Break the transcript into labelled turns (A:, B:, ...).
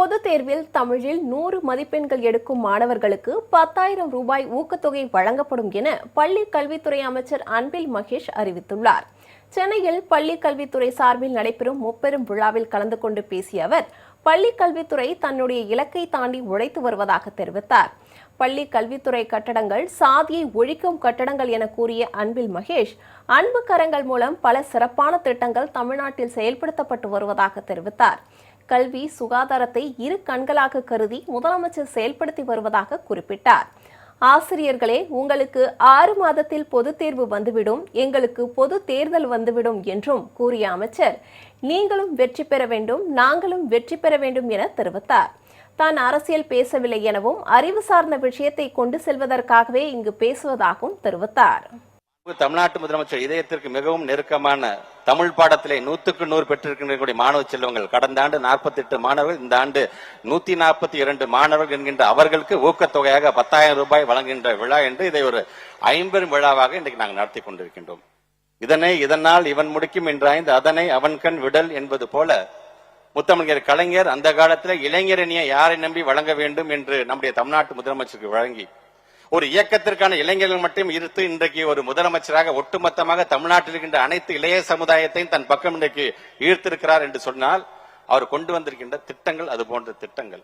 A: பொது தேர்வில் தமிழில் நூறு மதிப்பெண்கள் எடுக்கும் மாணவர்களுக்கு பத்தாயிரம் ரூபாய் ஊக்கத்தொகை வழங்கப்படும் என பள்ளி கல்வித்துறை அமைச்சர் அன்பில் மகேஷ் அறிவித்துள்ளார். சென்னையில் பள்ளி கல்வித்துறை சார்பில் நடைபெறும் முப்பெரும் விழாவில் கலந்து கொண்டு பேசிய அவர் பள்ளி கல்வித்துறை தன்னுடைய இலக்கை தாண்டி உழைத்து வருவதாக தெரிவித்தார். பள்ளி கல்வித்துறை கட்டடங்கள் சாதியை ஒழிக்கும் கட்டடங்கள் என கூறிய அன்பில் மகேஷ் அன்பு கரங்கள் மூலம் பல சிறப்பான திட்டங்கள் தமிழ்நாட்டில் செயல்படுத்தப்பட்டு வருவதாக தெரிவித்தார். கல்வி சுகாதாரத்தை இரு கண்களாக கருதி முதலமைச்சர் செயல்படுத்தி வருவதாக குறிப்பிட்டார். ஆசிரியர்களே உங்களுக்கு ஆறு மாதத்தில் பொதுத் தேர்வு வந்துவிடும் எங்களுக்கு பொது தேர்தல் வந்துவிடும் என்றும் கூறிய அமைச்சர். நீங்களும் வெற்றி பெற வேண்டும் நாங்களும் வெற்றி பெற வேண்டும் என தெரிவித்தார். தான் அரசியல் பேசவில்லை எனவும் அறிவு சார்ந்த விஷயத்தை கொண்டு செல்வதற்காகவே இங்கு பேசுவதாகவும் தெரிவித்தார்.
B: தமிழ்நாட்டு முதலமைச்சர் இதயத்திற்கு மிகவும் நெருக்கமான தமிழ் பாடத்திலே நூத்துக்கு நூறு பெற்றிருக்கின்ற மாணவ செல்வங்கள். கடந்த ஆண்டு நாற்பத்தி எட்டு மாணவர்கள் இந்த ஆண்டு நூத்தி நாற்பத்தி இரண்டு மாணவர்கள் என்கின்ற அவர்களுக்கு ஊக்கத்தொகையாக பத்தாயிரம் ரூபாய் வழங்குகின்ற விழா என்று இதை ஒரு ஐம்பெரும் விழாவாக இன்றைக்கு நாங்கள் நடத்தி கொண்டிருக்கின்றோம். இதனை இதனால் இவன் முடிக்கும் என்றாய்ந்து அதனை அவன் கண் விடல் என்பது போல முத்தமிழர் கலைஞர் அந்த காலத்தில் இளைஞரணியை யாரை நம்பி வழங்க வேண்டும் என்று நம்முடைய தமிழ்நாட்டு முதலமைச்சருக்கு வழங்கி ஒரு இயக்கத்திற்கான இளைஞர்கள் மட்டும் இருத்து இன்றைக்கு ஒரு முதலமைச்சராக ஒட்டுமொத்தமாக தமிழ்நாட்டில் இருக்கின்ற அனைத்து இளைய சமுதாயத்தையும் தன் பக்கம் இன்றைக்கு ஈர்த்திருக்கிறார் என்று சொன்னால் அவர் கொண்டு வந்திருக்கின்ற திட்டங்கள் அது போன்ற திட்டங்கள்.